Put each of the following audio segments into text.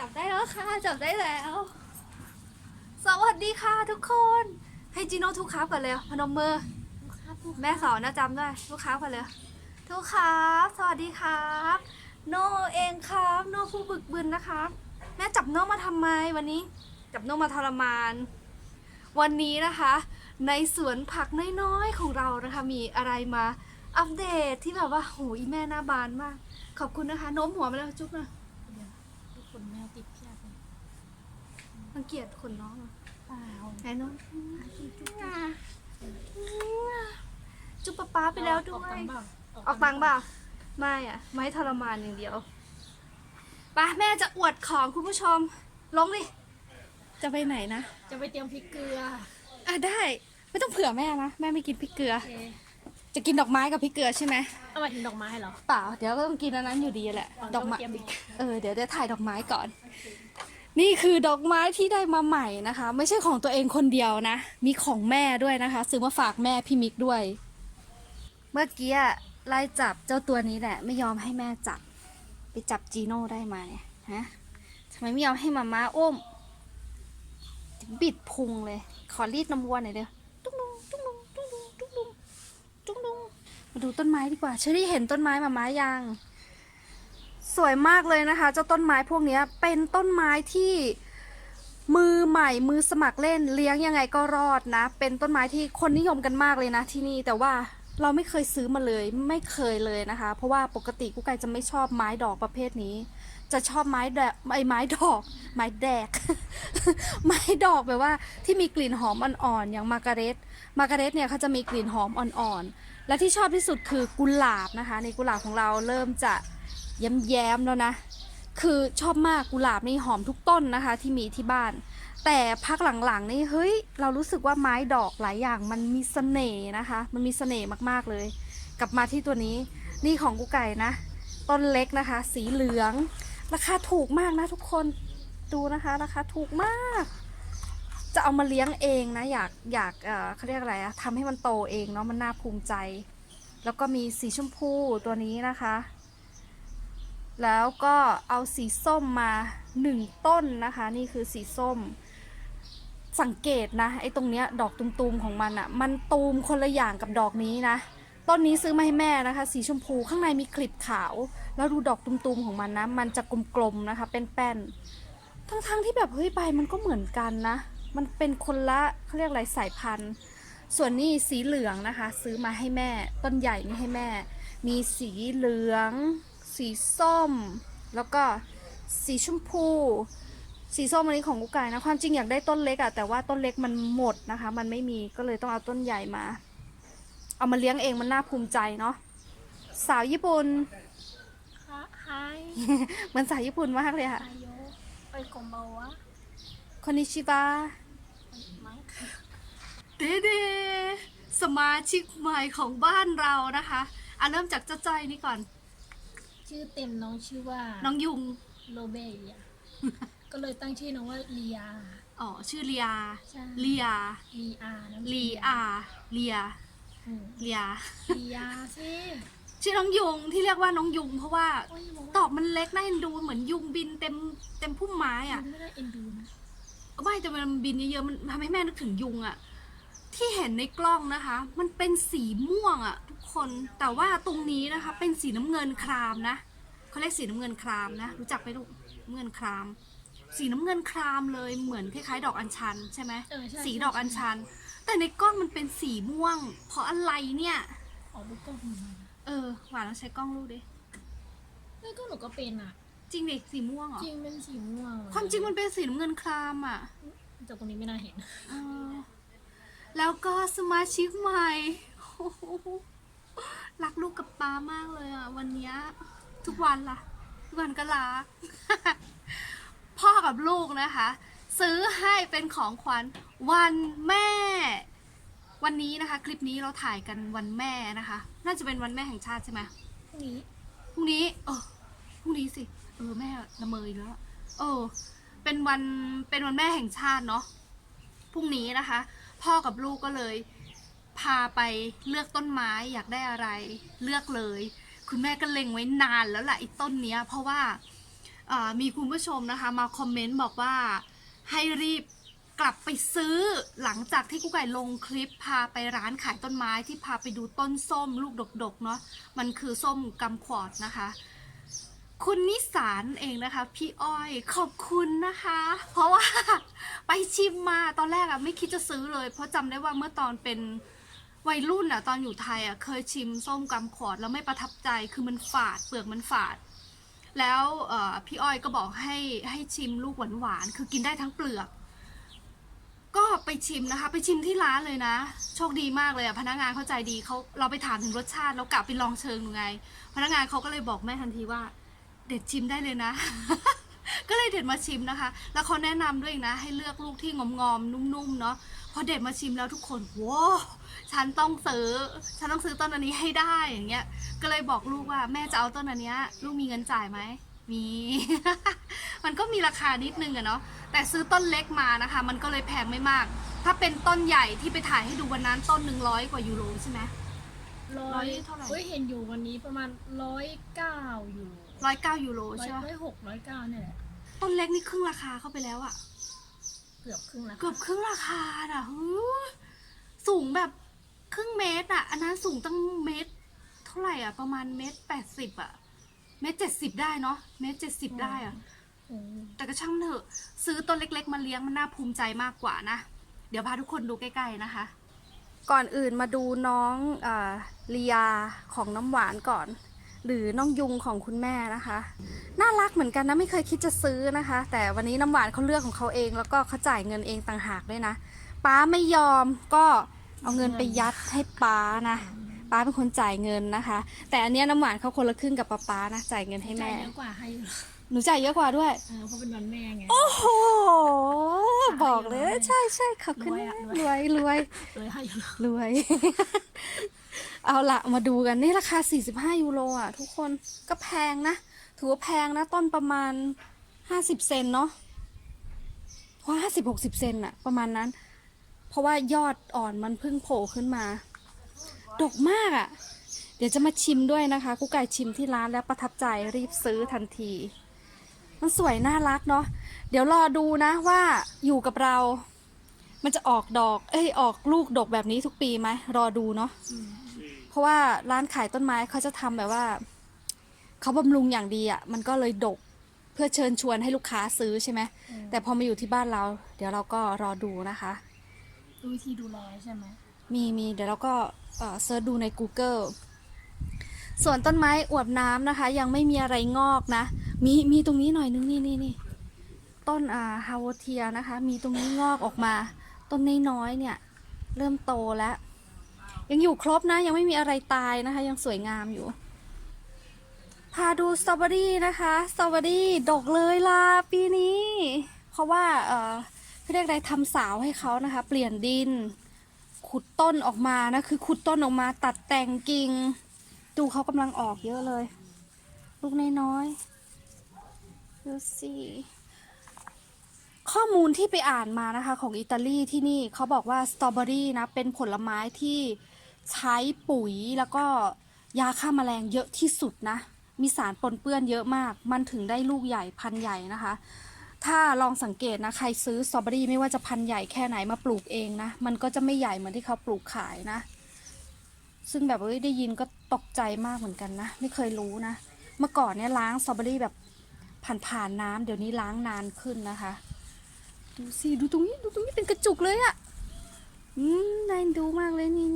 จับได้แล้วค่ะ จับได้แล้ว สวัสดีค่ะทุกคน ให้จีโน่ทุกครับก่อนเลยพนมมือ แม่สอนนะจำด้วยทุกครับก่อนเลย ทุกครับ สวัสดีครับ โนเองครับ โนผู้บึกบึนนะครับ แม่จับโนมาทำไมวันนี้ จับโนมาทรมาน วันนี้นะคะ ในสวนผักน้อยๆของเรานะคะ มีอะไรมาอัปเดตที่แบบว่าโหยแม่หน้าบานมาก ขอบคุณนะคะโน้มหัวมาแล้วจุ๊บหนะทุกค นแมวติดเพียบเลยรังเกียจขนน้องอะเปล่าไหนโน้มจุ๊บป๊าป๊าไปแล้วด้ออกวตัยงค์เปล่าออกตังค์เปล่าไม่อะไม่ทรมานอย่างเดียวไปแม่จะอวดของคุณผู้ชม ลงดิ จะไปไหนนะ จะไปเตรียมพริกเกลือ อะได้ ไม่ต้องเผื่อแม่นะ แม่ไม่กินพริกเกลือ โอเค จะกินดอกไม้กับพริกเกลือใช่ไหมเอามาถึงดอกไม้เหรอ เปล่า เดี๋ยวก็ต้องกินอันนั้นอยู่ดีแหละ อ๋อดอกไม้ ต้องเตรียมอีก เออ เดี๋ยวเดี๋ยวถ่ายดอกไม้ก่อน นี่คือดอกไม้ที่ได้มาใหม่นะคะ ไม่ใช่ของตัวเองคนเดียวนะ มีของแม่ด้วยนะคะ ซื้อมาฝากแม่พี่มิกด้วย เมื่อกี้อะไล่จับเจ้าตัวนี้แหละ ไม่ยอมให้แม่จับ ไปจับจีโน่ได้ไหมฮะทำไมไม่ยอมให้มาม่าอุ้ม บิดพุงเลย ขอรีดนมวัวหน่อยเด้อตุ้งดุงตุ้งดุงตุ้งดุงตุ้งดุงตุ้งดุง มาดูต้นไม้ดีกว่าเชอรี่เห็นต้นไม้มาม่ายัง สวยมากเลยนะคะ เจ้าต้นไม้พวกนี้เป็นต้นไม้ที่มือใหม่มือสมัครเล่นเลี้ยงยังไงก็รอดนะ เป็นต้นไม้ที่คนนิยมกันมากเลยนะที่นี่แต่ว่าเราไม่เคยซื้อมาเลยไม่เคยเลยนะคะ เพราะว่าปกติกุ๊กไก่จะไม่ชอบไม้ดอกประเภทนี้ จะชอบไม้แดกไอ้ไม้ดอก ไม้แดก ไม้ดอกแบบว่าที่มีกลิ่นหอมอ่อนๆอย่างมาการ์เร็ตมาการ์เร็ตเนี่ยเขาจะมีกลิ่นหอมอ่อนๆ และที่ชอบที่สุดคือกุหลาบนะคะ ในกุหลาบของเราเริ่มจะแย้มๆแล้วนะ คือชอบมากกุหลาบนี่หอมทุกต้นนะคะ ที่มีที่บ้าน แต่พักหลังๆนี่เฮ้ยเรารู้สึกว่าไม้ดอกหลายอย่างมันมีเสน่ห์นะคะ มันมีเสน่ห์มากๆเลย กลับมาที่ตัวนี้นี่ของกูไก่นะ ต้นเล็กนะคะ สีเหลือง ราคาถูกมากนะทุกคนดูนะคะ ราคาถูกมาก จะเอามาเลี้ยงเองนะ อยากอยากเออเขาเรียกอะไรอะทำให้มันโตเองเนาะมันน่าภูมิใจ แล้วก็มีสีชมพูตัวนี้นะคะ แล้วก็เอาสีส้มมาหนึ่งต้นนะคะ นี่คือสีส้ม สังเกตนะไอ้ตรงเนี้ยดอกตุมๆของมันอะ่ะมันตูมคนละอย่างกับดอกนี้นะต้นนี้ซื้อมาให้แม่นะคะ สีชมพูข้างในมีคลิปขาว แล้วดูดอกตุมๆของมันนะ มันจะกลมๆนะคะเป็นแป้น ทั้งๆที่แบบเฮ้ยใบมันก็เหมือนกันนะ มันเป็นคนละเขาเรียกอะไรสายพันธุ์ ส่วนนี้สีเหลืองนะคะ ซื้อมาให้แม่ ต้นใหญ่นี่ให้แม่ มีสีเหลือง สีส้ม แล้วก็สีชมพู สีส้มอันนี้ของกุ๊กไก่นะ ความจริงอยากได้ต้นเล็กอะแต่ว่าต้นเล็กมันหมดนะคะ มันไม่มีก็เลยต้องเอาต้นใหญ่มา เอามาเลี้ยงเองมันน่าภูมิใจเนาะ สาวญี่ปุ่นค่ะไฮเหมือนสาวญี่ปุ่นมากเลยค่ะอายุไปกงเบาวะ คอนนิชิบามั้งเดเดสมาชิกใหม่ของบ้านเรานะคะอะเริ่มจากเจ้าจ้อยนี่ก่อน ชื่อเต็มน้องชื่อว่าน้องยุง โรเบียก็เลยตั้งชื่อน้องว่าเลียอ๋อ ชื่อเลียใช่เลียลีอาน้องลีอาเลียอืมเลียลียสิชื่อน้องยุงที่เรียกว่าน้องยุงเพราะว่าโอ้ยบอกตว่าอกมันเล็กน่าเอ็นดูเหมือนยุงบินเต็มเต็มพุ่มไม้อะไม่ได้เอ็นดูนะ ไม่แต่มันบินเยอะๆมันทำให้แม่นึกถึงยุงอะที่เห็นในกล้องนะคะ มันเป็นสีม่วงอะทุกคนแต่ว่าตรงนี้นะคะ เป็นสีน้ำเงินครามนะเขาเรียกสีน้ำเงินครามนะ รู้จักไหมลูกน้ำเงินคราม สีน้ำเงินครามเลยเหมือนคล้ายๆ ดอกอัญชันใช่ไหมเออใช่สีดอกอัญชัน แต่ในกล้องมันเป็นสีม่วง เพราะอะไรเนี่ยออกบุกกล้องมาเออหวานลองใช้กล้องลูกดิแล้วก็หนูก็เป็นอะ จริงดิสีม่วงเหรอจริงเป็นสีม่วงเลยความจริงมันเป็นสีน้ำเงินครามอะจากตรงนี้ไม่น่าเห็นเออแล้วก็สมาชิกใหม่โอ้โหรักลูกกับป้ามากเลยอะ วันเนี้ยทุกวันล่ะทุกวันก็รักพ่อกับลูกนะคะ ซื้อให้เป็นของขวัญวันแม่ วันนี้นะคะ คลิปนี้เราถ่ายกันวันแม่นะคะ น่าจะเป็นวันแม่แห่งชาติใช่ไหมพรุ่งนี้พรุ่งนี้เออพรุ่งนี้สิเออแม่ละเมออีกแล้วเออ เป็นวันเป็นวันแม่แห่งชาติเนาะพรุ่งนี้นะคะ พ่อกับลูกก็เลย พาไปเลือกต้นไม้อยากได้อะไร เลือกเลย คุณแม่ก็เล็งไว้นานแล้วแหละไอ้ต้นเนี้ย เพราะว่าออมีคุณผู้ชมนะคะ มาคอมเมนต์บอกว่าให้รีบกลับไปซื้อหลังจากที่กุ๊กไก่ลงคลิปพาไปร้านขายต้นไม้ที่พาไปดูต้นส้มลูกดกๆเนาะมันคือส้มกำขวอดนะคะ คุณนิสานเองนะคะ พี่อ้อยขอบคุณนะคะ เพราะว่าไปชิมมาตอนแรกอะไม่คิดจะซื้อเลย เพราะจำได้ว่าเมื่อตอนเป็นวัยรุ่นอะตอนอยู่ไทยอะเคยชิมส้มกำขวดแล้วไม่ประทับใจคือมันฝาดเปลือกมันฝาด แล้วพี่อ้อยก็บอกให้ให้ชิมลูกหวานๆคือกินได้ทั้งเปลือก ก็ไปชิมนะคะ ไปชิมที่ร้านเลยนะ โชคดีมากเลยอะพนักงานเข้าใจดีเขาเราไปถามถึงรสชาติแล้วกลับไปลองเชิงดูไง พนักงานเขาก็เลยบอกแม่ทันทีว่า เด็ดชิมได้เลยนะ ก็เลยเด็ดมาชิมนะคะ แล้วเขาแนะนำด้วยอีกนะ ให้เลือกลูกที่งอมๆนุ่มๆเนาะพอเด็ดมาชิมแล้วทุกคนว้าวฉันต้องซื้อ ฉันต้องซื้อต้นอันนี้ให้ได้อย่างเงี้ย ก็เลยบอกลูกว่าแม่จะเอาต้นอันเนี้ย ลูกมีเงินจ่ายไหมมี มันก็มีราคานิดนึงอะเนาะ แต่ซื้อต้นเล็กมานะคะ มันก็เลยแพงไม่มาก ถ้าเป็นต้นใหญ่ที่ไปถ่ายให้ดูวันนั้นต้นหนึ่งร้อยกว่ายูโรใช่ไหมร้ร้ออยยเท่าไหร่เฮ้ยเห็นอยู่วันนี้ประมาณร้อยเก้าอยู่ร้ อยเก้ายูโรร้อยใช่ไหมร้อยหกร้อยเก้าเนี่ยแหละต้นเล็กนี่ครึ่งราคาเข้าไปแล้วอะเกือบครึ่งละเกือบครึ่งราคาน่ะหูสูงแบบครึ่งเมตรอะอันนั้นสูงตั้งเมตร เท่าไหร่อะประมาณเมตรแปดสิบอะเมตรเจ็ดสิบได้เนาะเมตรเจ็ดสิบได้อะโอ้แต่ก็ช่างเถอะ ซื้อต้นเล็ก ๆ มาเลี้ยงมันน่าภูมิใจมากกว่านะ เดี๋ยวพาทุกคนดูใกล้ๆนะคะ ก่อนอื่นมาดูน้องเอ่อลียาของน้ำหวานก่อน หรือน้องยุงของคุณแม่นะคะ น่ารักเหมือนกันนะไม่เคยคิดจะซื้อนะคะ แต่วันนี้น้ำหวานเขาเลือกของเขาเอง แล้วก็เขาจ่ายเงินเองต่างหากด้วยนะป้าไม่ยอมก็เอาเงินไปยัดให้ป้านะป้าเป็นคนจ่ายเงินนะคะ แต่อันเนี้ยน้ำหวานเขาคนละครึ่งกับป้าป้านะจ่ายเงินให้ใจแม่เยอะกว่าให้อยู่หนูจ่ายเยอะกว่าด้วย เออเพราะเป็นวันแม่ไง โอ้โห บอกเลย ใช่ใช่ขอบคุณรวยอะรวย รวยเลยให้อยู่ รวย เอาละมาดูกันนี่ราคา 45 ยูโรอะ ทุกคนก็แพงนะ ถือว่าแพงนะ ต้นประมาณ 50 เซนเนาะเพราะ50 60เซนอะประมาณนั้น เพราะว่ายอดอ่อนมันเพิ่งโผล่ขึ้นมา ดกมากอะเดี๋ยวจะมาชิมด้วยนะคะกุ๊กไก่ชิมที่ร้านแล้วประทับใจรีบซื้อทันที มันสวยน่ารักเนาะเดี๋ยวรอดูนะว่าอยู่กับเรา มันจะออกดอก เอ้ยออกลูกดกแบบนี้ทุกปีไหมรอดูเนาะเพราะว่าร้านขายต้นไม้เขาจะทำแบบว่าเขาบำรุงอย่างดีอะ่ะมันก็เลยดกเพื่อเชิญชวนให้ลูกค้าซื้อใช่ไหมแต่พอมาอยู่ที่บ้านเรา เดี๋ยวเราก็รอดูนะคะดูวิธีดูแลใช่ไหมมีมีเดี๋ยวเราก็เอ่อเซิร์ชดูใน Google ส่วนต้นไม้อวบน้ำนะคะ ยังไม่มีอะไรงอกนะ มีมีตรงนี้หน่อยนึงนี่นี่นี่ต้นอ่าฮาวเทียนะคะ มีตรงนี้งอกออกมา ต้นน้อยๆเนี่ย เริ่มโตแล้ว ยังอยู่ครบนะ ยังไม่มีอะไรตายนะคะ ยังสวยงามอยู่ พาดูสตรอเบอรี่นะคะสตรอเบอรี่ดกเลยล่ะปีนี้ เพราะว่าเออเขาเรียกอะไรทำสาวให้เขานะคะ เปลี่ยนดิน ขุดต้นออกมานะคือขุดต้นออกมาตัดแต่งกิ่งดูเขากำลังออกเยอะเลย ลูกน้อยๆดูสิ ข้อมูลที่ไปอ่านมานะคะของอิตาลีที่นี่เขาบอกว่าสตรอเบอรี่นะเป็นผลไม้ที่ใช้ปุ๋ยแล้วก็ยาฆ่าแมลงเยอะที่สุดนะ มีสารปนเปื้อนเยอะมาก มันถึงได้ลูกใหญ่พันใหญ่นะคะ ถ้าลองสังเกตนะใครซื้อสตรอเบอรี่ไม่ว่าจะพันใหญ่แค่ไหนมาปลูกเองนะ มันก็จะไม่ใหญ่เหมือนที่เขาปลูกขายนะ ซึ่งแบบเอ้ยได้ยินก็ตกใจมากเหมือนกันนะ ไม่เคยรู้นะ เมื่อก่อนเนี่ยล้างสตรอเบอรี่แบบผ่านๆน้ำเดี๋ยวนี้ล้างนานขึ้นนะคะ ดูสิดูตรงนี้ดูตรงนี้เป็นกระจุกเลยอะอืมน่าดูมากเลยนี่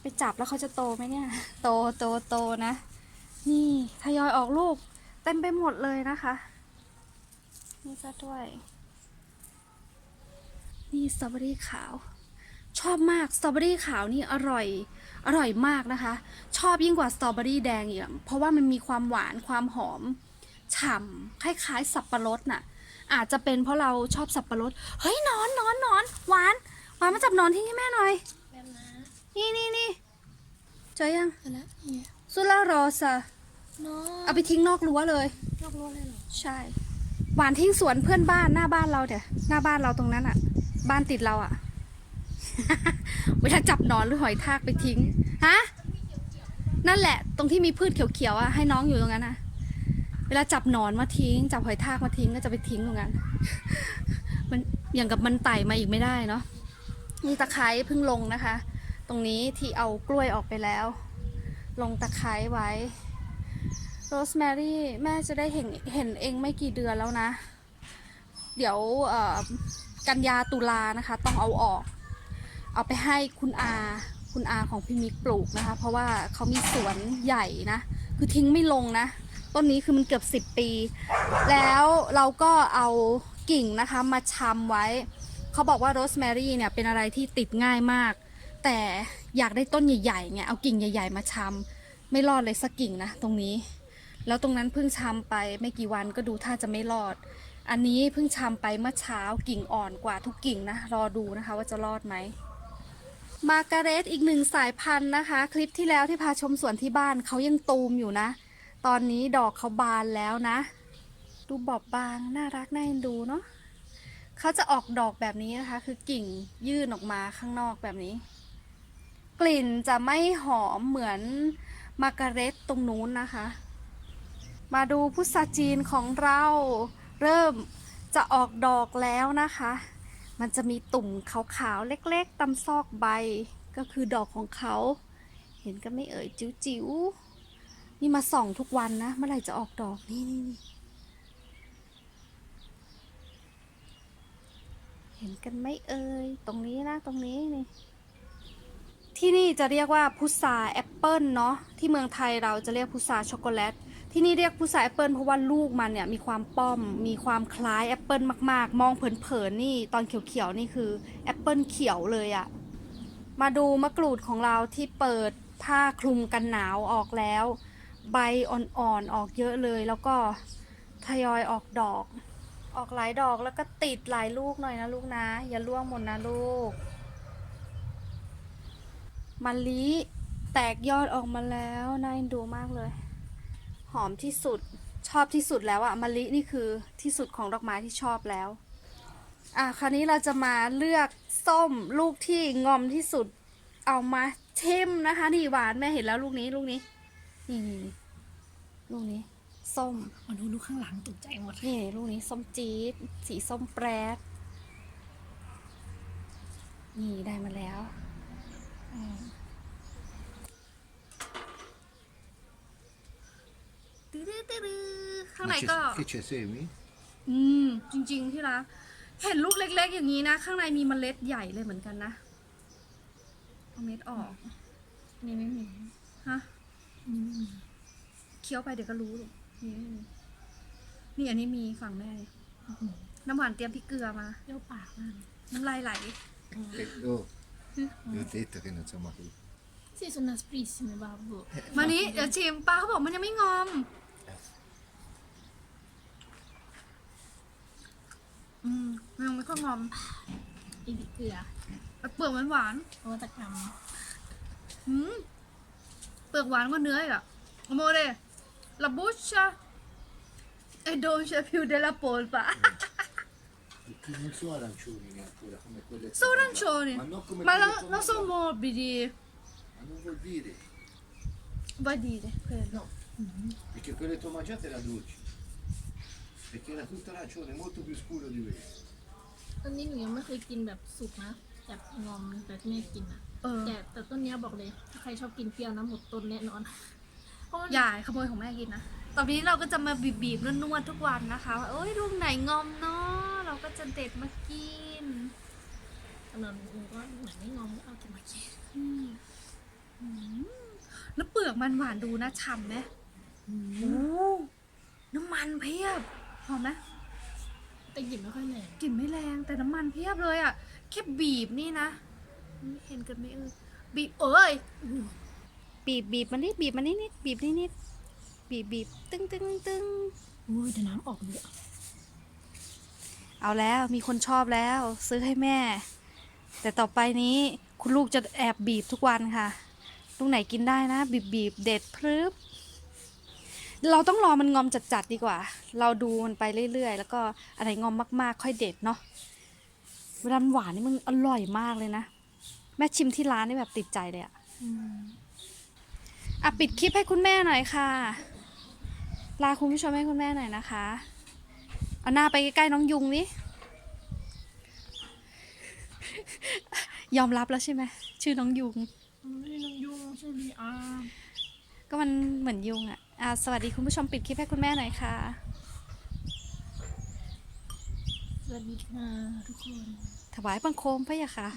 ไปจับแล้วเขาจะโตไหมเนี่ย โตโตโตนะ นี่ทยอยออกลูก เต็มไปหมดเลยนะคะ นี่ก็ด้วย นี่สตรอเบอรี่ขาว ชอบมากสตรอเบอรี่ขาวนี่อร่อย อร่อยมากนะคะ ชอบยิ่งกว่าสตรอเบอรี่แดงอีกเพราะว่ามันมีความหวานความหอม ฉ่ำคล้ายๆ สับปะรดน่ะ อาจจะเป็นเพราะเราชอบสับปะรด เฮ้ยหนอนหนอนหนอนหวานหวานมาจับหนอนที่ให้แม่หน่อย แบบนะนี่นี่นี่เจอยังเสร็จแล้วเนี่ยซุลาโรซาเนาะเอาไปทิ้งนอกรั้วเลย นอกรั้วเลยเหรอ ใช่ หวานทิ้งสวนเพื่อนบ้านหน้าบ้านเราเดี๋ยหน้าบ้านเราตรงนั้นอะบ้านติดเราอะเวลาจับหนอนหรือหอยทากไปทิ้ง ฮะ นั่นแหละ ตรงที่มีพืชเขียวๆอะให้น้องอยู่ตรงนั้นนะเวลาจับหนอนมาทิ้ง จับหอยทากมาทิ้งก็จะไปทิ้งตรงนั้น มันอย่างกับมันไต่มาอีกไม่ได้เนาะนี่ตะไคร้เพิ่งลงนะคะ ตรงนี้ที่เอากล้วยออกไปแล้ว ลงตะไคร้ไว้โรสแมรี่แม่จะได้เห็นเห็นเองไม่กี่เดือนแล้วนะ เดี๋ยวกันยาตุลานะคะ ต้องเอาออก เอาไปให้คุณอาคุณอาของพี่มิกปลูกนะคะ เพราะว่าเขามีสวนใหญ่นะ คือทิ้งไม่ลงนะ ต้นนี้คือมันเกือบ10ปี แล้วเราก็เอากิ่งนะคะมาชำไว้ เขาบอกว่าโรสแมรี่เนี่ยเป็นอะไรที่ติดง่ายมาก แต่อยากได้ต้นใหญ่ๆไงเอากิ่งใหญ่ ๆ มาชำไม่รอดเลยสักกิ่งนะตรงนี้ แล้วตรงนั้นเพิ่งชำไปไม่กี่วันก็ดูท่าจะไม่รอด อันนี้เพิ่งชำไปเมื่อเช้ากิ่งอ่อนกว่าทุกกิ่งนะรอดูนะคะว่าจะรอดไหมมาร์การเรตอีกหนึ่งสายพันธุ์นะคะ คลิปที่แล้วที่พาชมสวนที่บ้านเขายังตูมอยู่นะ ตอนนี้ดอกเขาบานแล้วนะ ดูบอบบางน่ารักน่าเอ็นดูเนาะเขาจะออกดอกแบบนี้นะคะ คือกิ่งยื่นออกมาข้างนอกแบบนี้ กลิ่นจะไม่หอมเหมือนมาการเร็ตตรงนู้นนะคะ มาดูพุทราจีนของเราเริ่มจะออกดอกแล้วนะคะ มันจะมีตุ่มขาวๆ เล็กๆตำซอกใบก็คือดอกของเขา เห็นกันไม่เอ่ยจิ๋วๆ นี่มาส่องทุกวันนะ เมื่อไหร่จะออกดอกนี่นี่นี่เห็นกันไหม่เอ่ยตรงนี้นะตรงนี้นี่ที่นี่จะเรียกว่าพุทราแอปเปิลเนาะที่เมืองไทยเราจะเรียกพุทราช็อกโกแลตที่นี่เรียกพุทราแอปเปิลเพราะว่าลูกมันเนี่ยมีความป้อม มีความคล้ายแอปเปิลมาก ๆ มองเผินๆนี่ตอนเขียวๆนี่คือแอปเปิลเขียวเลยอะมาดูมะกรูดของเราที่เปิดผ้าคลุมกันหนาวออกแล้ว ใบอ่อนๆออกเยอะเลย แล้วก็ทยอยออกดอก ออกหลายดอกแล้วก็ติดหลายลูกหน่อยนะลูกนะ อย่าล่วงหมดนะลูกมะลิแตกยอดออกมาแล้วน่าอ็นดูมากเลย หอมที่สุดชอบที่สุดแล้วอะมะลินี่คือที่สุดของดอกไม้ที่ชอบแล้วอะคราวนี้เราจะมาเลือกส้มลูกที่งอมที่สุดเอามาชิมนะคะ นี่หวานแม่เห็นแล้วลูกนี้ลูกนี้ นี่นี่นี่ลูกนี้ ส้มมาดูลูกข้างหลังตกใจหมดนี่ลูกนี้ส้มจี๊ดสีส้มแปรดนี่ได้มาแล้วอืมตื้อๆๆๆข้างใน Ma c'è- ก็ Che c'è semi? อืม จริง ๆ ที่รักเห็นลูกเล็ก ๆ อย่างนี้นะ ข้างในมีเมล็ดใหญ่เลยเหมือนกันนะ เอาเม็ดออก นี่ไม่มี ฮะนี่ไม่มี เคี้ยวไปเดี๋ยวก็รู้ลูกนี่ไม่มีนี่อันนี้มีฝั่งแม่นี่น้ำหวานเตรียมพริกเกลือมา เปรี้ยวปากมากน้ำลายไหล Eh, oh, vi ho detto che non siamo qui. Sì, sono asprissime, babbo. มานี้เดี๋ยวชิมป้าเขาบอกมันยังไม่งอม อืมมันยังไม่ค่อยงอมอีกเกลือแต่เปลือกมันหวานนวัตกรรมๆอืม เปลือกหวานกว่าเนื้ออีกอะโมเดลาบูชาไอโดนเชพิวเดลาโปลปะ Perché non sono arancioni ancora come quelle. che โซรัน mangiamo. โชนี่ Ma non come มาแล้ว quelle แล้วโซ tomato. โมบิดี Ma non vuol dire. บดีเลยเพื่อน No. Perché quelle che ho mangiate erano dolci. Perché era tutto arancione, molto più scuro di questo. ต้นนี้หนูยังไม่เคยกินแบบสุกนะแบบงอมแบบที่แม่กินอะ เออแต่แต่ต้นเนี้ยบอกเลยถ้าใครชอบกินเปรี้ยวนะหมดต้นแน่นอนเพราะมันอย่าขโมยของแม่กินนะตอนนี้เราก็จะมาบีบๆนวดๆทุกวันนะคะว่าเอ้ยลูกไหนงอมเนาะเราก็จะเด็ดมากินตอนนั้นหนูก็เหมือนไม่งอมก็เอาเก็บมากินอืมอืมแล้วเปลือกมันหวานดูนะฉ่ำไหมโอ้น้ำมันเพียบหอมไหมแต่กลิ่นไม่ค่อยแรงกลิ่นไม่แรงแต่น้ำมันเพียบเลยอะ่ะแค่บีบนี่นะไม่ เห็นกันไหมเออบีบเอ้ยบีบบีบมันนิดบีบมันนิดนิดบีบนิดนิดบีบบีบตึ้งตึ้งตึ้งอุ้ยแต่น้ำออกเลยอะเอาแล้วมีคนชอบแล้ว ซื้อให้แม่ แต่ต่อไปนี้คุณลูกจะแอบบีบทุกวันค่ะ ลูกไหนกินได้นะ บีบบีบเด็ดพรึบเราต้องรอมันงอมจัดๆดีกว่า เราดูมันไปเรื่อยๆ แล้วก็อะไรงอมมากๆ ค่อยเด็ดเนาะเวลามันหวานนี่มันอร่อยมากเลยนะแม่ชิมที่ร้านนี่แบบติดใจเลยอะอะปิดคลิปให้คุณแม่หน่อยค่ะ ลาคุณผู้ชมให้คุณแม่หน่อยนะคะ เอาหน้าไปใกล้ๆน้องยุงนี่ยอมรับแล้วใช่ไหมชื่อน้องยุงไม่ใช่น้องยุ่งชื่อลีอาร์ก็มันเหมือนยุงอะอะสวัสดีคุณผู้ชมปิดคลิปให้คุณแม่หน่อยค่ะ สวัสดีค่ะทุกคน ถวายบังคมพระยะค่ะ